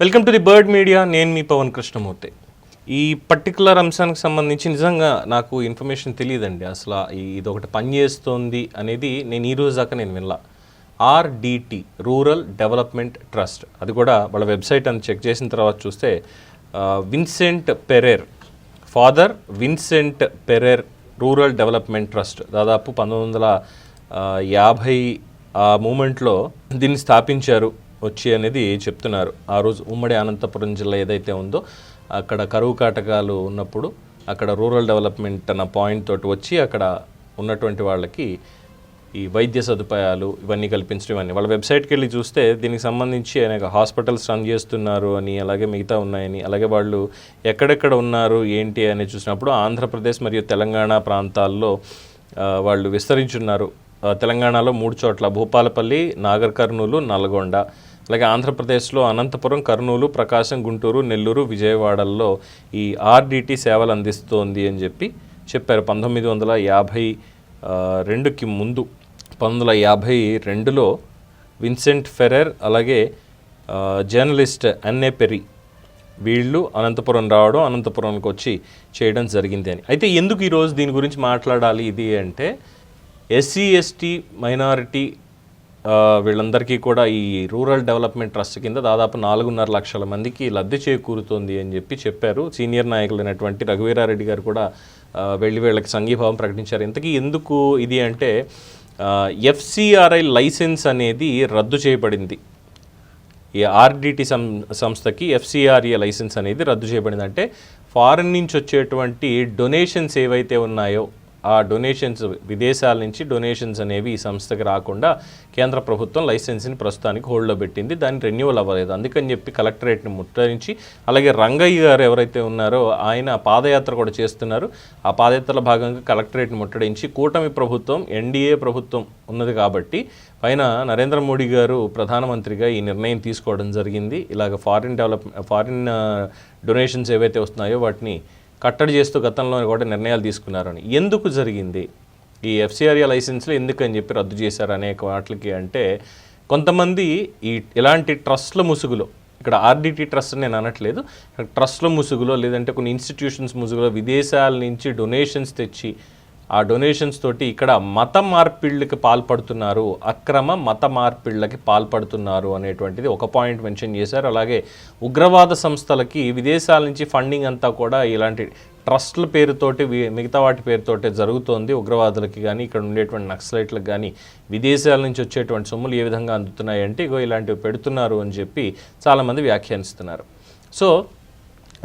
Welcome to the Bird Media. నేను మీ పవన్ కృష్ణమూర్తి. ఈ పర్టికులర్ అంశానికి సంబంధించి నిజంగా నాకు ఇన్ఫర్మేషన్ తెలియదండి. అసలు ఈ- ఇది ఒకటి పనిచేస్తోంది అనేది నేను ఈ రోజు దాకా నేను వినలా. ఆర్డిటి రూరల్ డెవలప్మెంట్ ట్రస్ట్ అది కూడా వాళ్ళ వెబ్సైట్ అని చెక్ చేసిన తర్వాత చూస్తే Vincent Ferrer father Vincent Ferrer rural development trust దాదాపు పంతొమ్మిది వందల యాభై ఆ మూమెంట్లో దీన్ని స్థాపించారు. వచ్చి అనేది చెప్తున్నారు. ఆ రోజు ఉమ్మడి అనంతపురం జిల్లా ఏదైతే ఉందో అక్కడ కరువు కాటకాలు ఉన్నప్పుడు అక్కడ రూరల్ డెవలప్మెంట్ అన్న పాయింట్ తోటి వచ్చి అక్కడ ఉన్నటువంటి వాళ్ళకి ఈ వైద్య సదుపాయాలు ఇవన్నీ కల్పించడం ఇవన్నీ. వాళ్ళ వెబ్సైట్కి వెళ్ళి చూస్తే దీనికి సంబంధించి అనేక హాస్పిటల్స్ రన్ చేస్తున్నారు అని అలాగే మిగతా ఉన్నాయని అలాగే వాళ్ళు ఎక్కడెక్కడ ఉన్నారు ఏంటి అని చూసినప్పుడు ఆంధ్రప్రదేశ్ మరియు తెలంగాణ ప్రాంతాల్లో వాళ్ళు విస్తరించున్నారు. తెలంగాణలో మూడు చోట్ల భూపాలపల్లి నాగర్ కర్నూలు నల్గొండ. అలాగే ఆంధ్రప్రదేశ్లో అనంతపురం కర్నూలు ప్రకాశం గుంటూరు నెల్లూరు విజయవాడల్లో ఈ ఆర్డిటి సేవలు అందిస్తోంది అని చెప్పి చెప్పారు. పంతొమ్మిది వందల యాభై రెండుకి ముందు పంతొమ్మిది వందల యాభై రెండులో విన్సెంట్ ఫెరర్ అలాగే జర్నలిస్ట్ అన్నే పెరి వీళ్ళు అనంతపురం రావడం అనంతపురంకి వచ్చి చేయడం జరిగింది అని. అయితే ఎందుకు ఈరోజు దీని గురించి మాట్లాడాలి ఇది అంటే ఎస్సీ ఎస్టీ మైనారిటీ వీళ్ళందరికీ కూడా ఈ రూరల్ డెవలప్మెంట్ ట్రస్ట్ కింద దాదాపు నాలుగున్నర లక్షల మందికి లబ్ధి చేకూరుతోంది అని చెప్పి చెప్పారు. సీనియర్ నాయకులైనటువంటి రఘువీరారెడ్డి గారు కూడా వెళ్ళి వీళ్ళకి సంఘీభావం ప్రకటించారు. ఇంతకీ ఎందుకు ఇది అంటే ఎఫ్సిఆర్ఐ లైసెన్స్ అనేది రద్దు చేయబడింది. ఈ ఆర్డిటి సం సంస్థకి ఎఫ్సిఆర్ఏ లైసెన్స్ అనేది రద్దు చేయబడింది. అంటే ఫారెన్ నుంచి వచ్చేటువంటి డొనేషన్స్ ఏవైతే ఉన్నాయో ఆ డొనేషన్స్ విదేశాల నుంచి డొనేషన్స్ అనేవి ఈ సంస్థకి రాకుండా కేంద్ర ప్రభుత్వం లైసెన్స్ని ప్రస్తుతానికి హోల్డ్లో పెట్టింది. దాన్ని రెన్యువల్ అవ్వలేదు. అందుకని చెప్పి కలెక్టరేట్ని ముట్టరించి అలాగే రంగయ్య గారు ఎవరైతే ఉన్నారో ఆయన పాదయాత్ర కూడా చేస్తున్నారు. ఆ పాదయాత్రలో భాగంగా కలెక్టరేట్ని ముట్టడించి కూటమి ప్రభుత్వం ఎన్డీఏ ప్రభుత్వం ఉన్నది కాబట్టి పైన నరేంద్ర మోడీ గారు ప్రధానమంత్రిగా ఈ నిర్ణయం తీసుకోవడం జరిగింది. ఇలాగ ఫారిన్ డెవలప్ ఫారిన్ డొనేషన్స్ ఏవైతే వస్తున్నాయో వాటిని కట్టడి చేస్తూ గతంలో కూడా నిర్ణయాలు తీసుకున్నారని. ఎందుకు జరిగింది? ఈ ఎఫ్సిఆర్ఏ లైసెన్స్లు ఎందుకని చెప్పి రద్దు చేశారు అనేక వాటికి అంటే కొంతమంది ఈ ఇలాంటి ట్రస్ట్ల ముసుగులో ఇక్కడ ఆర్డీటీ ట్రస్ట్ నేను అనట్లేదు ట్రస్ట్ల ముసుగులో లేదంటే కొన్ని ఇన్స్టిట్యూషన్స్ ముసుగులో విదేశాల నుంచి డొనేషన్స్ తెచ్చి ఆ డొనేషన్స్ తోటి ఇక్కడ మత మార్పిళ్ళకి పాల్పడుతున్నారు అక్రమ మత మార్పిళ్ళకి పాల్పడుతున్నారు అనేటువంటిది ఒక పాయింట్ మెన్షన్ చేశారు. అలాగే ఉగ్రవాద సంస్థలకి విదేశాల నుంచి ఫండింగ్ అంతా కూడా ఇలాంటి ట్రస్ట్ల పేరుతోటి మిగతా వాటి పేరుతోటి జరుగుతోంది. ఉగ్రవాదులకి కానీ ఇక్కడ ఉండేటువంటి నక్సలైట్లకు కానీ విదేశాల నుంచి వచ్చేటువంటి సొమ్ములు ఏ విధంగా అందుతున్నాయంటే ఇగో ఇలాంటివి పెడుతున్నారు అని చెప్పి చాలామంది వ్యాఖ్యానిస్తున్నారు. సో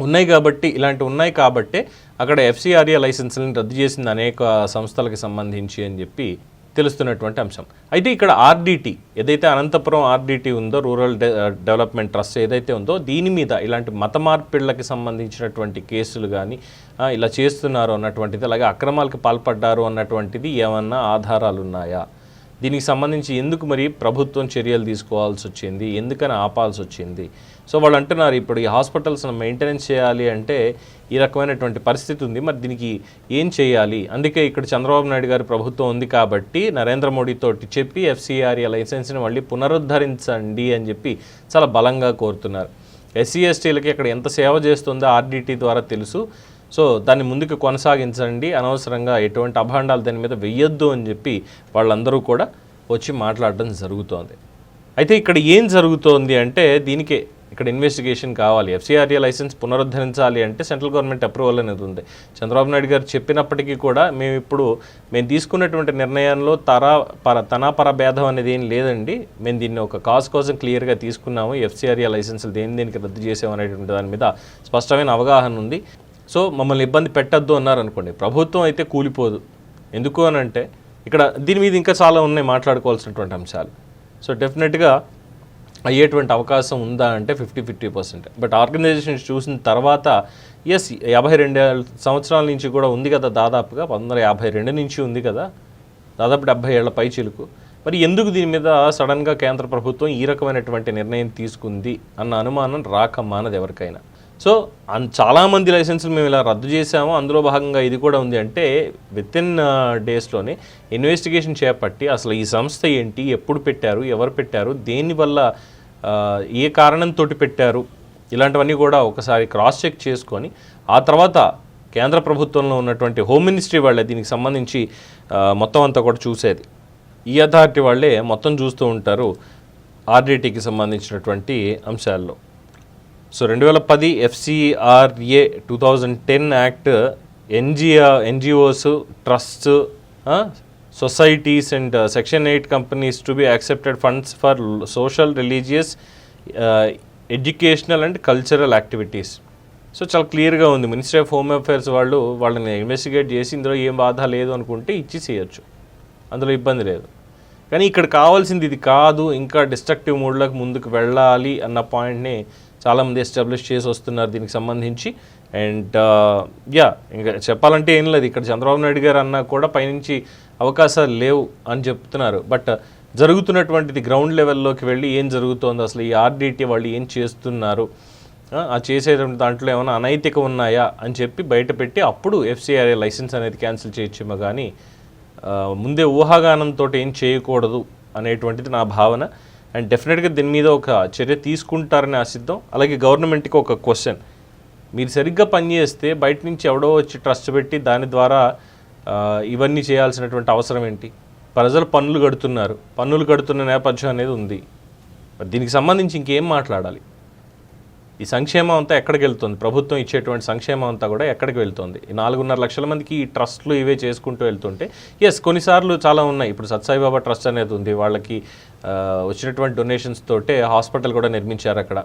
ఉన్నాయి కాబట్టి ఇలాంటివి ఉన్నాయి కాబట్టే అక్కడ ఎఫ్సిఆర్ఏ లైసెన్స్లను రద్దు చేసింది అనేక సంస్థలకు సంబంధించి అని చెప్పి తెలుస్తున్నటువంటి అంశం. అయితే ఇక్కడ ఆర్డీటీ ఏదైతే అనంతపురం ఆర్డీటీ ఉందో రూరల్ డె డెవలప్మెంట్ ట్రస్ట్ ఏదైతే ఉందో దీని మీద ఇలాంటి మత మార్పిళ్ళకి సంబంధించినటువంటి కేసులు కానీ ఇలా చేస్తున్నారు అన్నటువంటిది అలాగే అక్రమాలకు పాల్పడ్డారు అన్నటువంటిది ఏమన్నా ఆధారాలు ఉన్నాయా దీనికి సంబంధించి ఎందుకు మరి ప్రభుత్వం చర్యలు తీసుకోవాల్సి వచ్చింది? ఎందుకని ఆపాల్సి వచ్చింది? సో వాళ్ళు అంటున్నారు ఇప్పుడు ఈ హాస్పిటల్స్ను మెయింటెనెన్స్ చేయాలి అంటే ఈ రకమైనటువంటి పరిస్థితి ఉంది. మరి దీనికి ఏం చేయాలి? అందుకే ఇక్కడ చంద్రబాబు నాయుడు గారి ప్రభుత్వం ఉంది కాబట్టి నరేంద్ర మోడీతో చెప్పి ఎఫ్సిఆర్ఏ లైసెన్స్ని మళ్ళీ పునరుద్ధరించండి అని చెప్పి చాలా బలంగా కోరుతున్నారు. ఎస్సీ ఎస్టీలకి ఇక్కడ ఎంత సేవ చేస్తుందో ఆర్డీటీ ద్వారా తెలుసు. సో దాన్ని ముందుకు కొనసాగించండి. అనవసరంగా ఎటువంటి అభాండాలు దాని మీద వెయ్యొద్దు అని చెప్పి వాళ్ళందరూ కూడా వచ్చి మాట్లాడడం జరుగుతోంది. అయితే ఇక్కడ ఏం జరుగుతోంది అంటే దీనికి ఇక్కడ ఇన్వెస్టిగేషన్ కావాలి. ఎఫ్సీఆర్ఏ లైసెన్స్ పునరుద్ధరించాలి అంటే సెంట్రల్ గవర్నమెంట్ అప్రూవల్ అనేది ఉంది. చంద్రబాబు నాయుడు గారు చెప్పినప్పటికీ కూడా మేము ఇప్పుడు మేము తీసుకున్నటువంటి నిర్ణయంలో తరా పర తనాపర భేదం అనేది ఏం లేదండి. మేము దీన్ని ఒక కాజ్ కోసం క్లియర్గా తీసుకున్నాము. ఎఫ్సీఆర్ఏ లైసెన్సులు దేని దేనికి రద్దు చేసాము అనేటువంటి దాని మీద స్పష్టమైన అవగాహన ఉంది. సో మమ్మల్ని ఇబ్బంది పెట్టద్దు అన్నారు అనుకోండి. ప్రభుత్వం అయితే కూలిపోదు. ఎందుకు అని అంటే ఇక్కడ దీని మీద ఇంకా చాలా ఉన్నాయి మాట్లాడుకోవాల్సినటువంటి అంశాలు. సో డెఫినెట్గా అయ్యేటువంటి అవకాశం ఉందా అంటే fifty fifty percent. But organization చూసిన తర్వాత ఎస్ యాభై రెండు సంవత్సరాల నుంచి కూడా ఉంది కదా దాదాపుగా పంతొమ్మిది వందల యాభై రెండు నుంచి ఉంది కదా దాదాపు డెబ్బై ఏళ్ళ పై చిలుకు. మరి ఎందుకు దీని మీద సడన్గా కేంద్ర ప్రభుత్వం ఈ రకమైనటువంటి నిర్ణయం తీసుకుంది అన్న అనుమానం రాక మానది ఎవరికైనా. సో అన్ చాలామంది లైసెన్సులు మేము ఇలా రద్దు చేసాము అందులో భాగంగా ఇది కూడా ఉంది అంటే విత్ ఇన్ డేస్లోనే ఇన్వెస్టిగేషన్ చేపట్టి అసలు ఈ సంస్థ ఏంటి ఎప్పుడు పెట్టారు ఎవరు పెట్టారు దేనివల్ల ఏ కారణంతో పెట్టారు ఇలాంటివన్నీ కూడా ఒకసారి క్రాస్ చెక్ చేసుకొని ఆ తర్వాత కేంద్ర ప్రభుత్వంలో ఉన్నటువంటి హోమ్ మినిస్ట్రీ వాళ్ళే దీనికి సంబంధించి మొత్తం అంతా కూడా చూసేది. ఈ అథారిటీ వాళ్ళే మొత్తం చూస్తూ ఉంటారు ఆర్డిటీకి సంబంధించినటువంటి అంశాల్లో. సో రెండు వేల పది FCRA two thousand ten act ఎన్జిఆ NGOs trusts societies and section eight companies to be accepted funds for social religious educational and cultural activities. So చాలా క్లియర్గా ఉంది. మినిస్ట్రీ ఆఫ్ హోమ్ అఫైర్స్ వాళ్ళు వాళ్ళని ఇన్వెస్టిగేట్ చేసి ఇందులో ఏం బాధ లేదు అనుకుంటే ఇచ్చి చేయొచ్చు. అందులో ఇబ్బంది లేదు. కానీ ఇక్కడ కావాల్సింది ఇది కాదు. ఇంకా డిస్ట్రక్టివ్ మూడ్లకు ముందుకు వెళ్ళాలి అన్న పాయింట్ని చాలామంది ఎస్టాబ్లిష్ చేసి వస్తున్నారు దీనికి సంబంధించి. అండ్ యా ఇంకా చెప్పాలంటే ఏం లేదు. ఇక్కడ చంద్రబాబు నాయుడు గారు అన్నా కూడా పైనుంచి అవకాశాలు లేవు అని చెప్తున్నారు. బట్ జరుగుతున్నటువంటిది గ్రౌండ్ లెవెల్లోకి వెళ్ళి ఏం జరుగుతోంది? అసలు ఈ ఆర్డీటీ వాళ్ళు ఏం చేస్తున్నారు? ఆ, ఆ చేసేటువంటి దాంట్లో ఏమైనా అనైతిక ఉన్నాయా అని చెప్పి బయటపెట్టి అప్పుడు ఎఫ్సిఆర్ఏ లైసెన్స్ అనేది క్యాన్సిల్ చేయొచ్చేమో కానీ ముందే ఊహాగానంతో ఏం చేయకూడదు అనేటువంటిది నా భావన. అండ్ డెఫినెట్గా దీని మీద ఒక చర్య తీసుకుంటారని ఆశిద్దాం. అలాగే గవర్నమెంట్కి ఒక క్వశ్చన్. మీరు సరిగ్గా పనిచేస్తే బయట నుంచి ఎవడో వచ్చి ట్రస్ట్ పెట్టి దాని ద్వారా ఇవన్నీ చేయాల్సినటువంటి అవసరం ఏంటి? ప్రజలు పన్నులు కడుతున్నారు. పన్నులు కడుతున్న నేపథ్యం అనేది ఉంది. దీనికి సంబంధించి ఇంకేం మాట్లాడాలి? ఈ సంక్షేమం అంతా ఎక్కడికి వెళ్తుంది? ప్రభుత్వం ఇచ్చేటువంటి సంక్షేమం అంతా కూడా ఎక్కడికి వెళ్తుంది? నాలుగున్నర లక్షల మందికి ఈ ట్రస్ట్లు ఇవే చేసుకుంటూ వెళ్తుంటే ఎస్ కొన్నిసార్లు చాలా ఉన్నాయి. ఇప్పుడు సత్సాయిబాబా ట్రస్ట్ అనేది ఉంది. వాళ్ళకి వచ్చినటువంటి డొనేషన్స్ తోటే హాస్పిటల్ కూడా నిర్మించారు అక్కడ.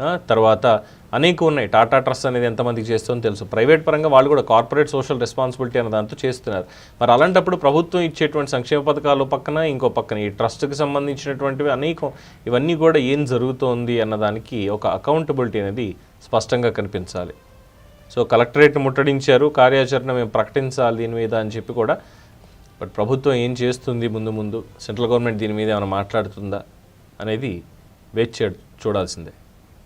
తర్వాత అనేక ఉన్నాయి. టాటా ట్రస్ట్ అనేది ఎంతమందికి చేస్తుందో తెలుసు. ప్రైవేట్ పరంగా వాళ్ళు కూడా కార్పొరేట్ సోషల్ రెస్పాన్సిబిలిటీ అనే దాంతో చేస్తున్నారు. మరి అలాంటప్పుడు ప్రభుత్వం ఇచ్చేటువంటి సంక్షేమ పథకాలు పక్కన ఇంకో పక్కన ఈ ట్రస్ట్కి సంబంధించినటువంటివి అనేకం ఇవన్నీ కూడా ఏం జరుగుతోంది అన్నదానికి ఒక అకౌంటబిలిటీ అనేది స్పష్టంగా కనిపించాలి. సో కలెక్టరేట్ ముట్టడించారు కార్యాచరణ మేము ప్రకటించాలి దీని మీద అని చెప్పి కూడా. బట్ ప్రభుత్వం ఏం చేస్తుంది ముందు ముందు? సెంట్రల్ గవర్నమెంట్ దీని మీద ఏమైనా మాట్లాడుతుందా? అనేది వేచి చే- చూడాల్సిందే.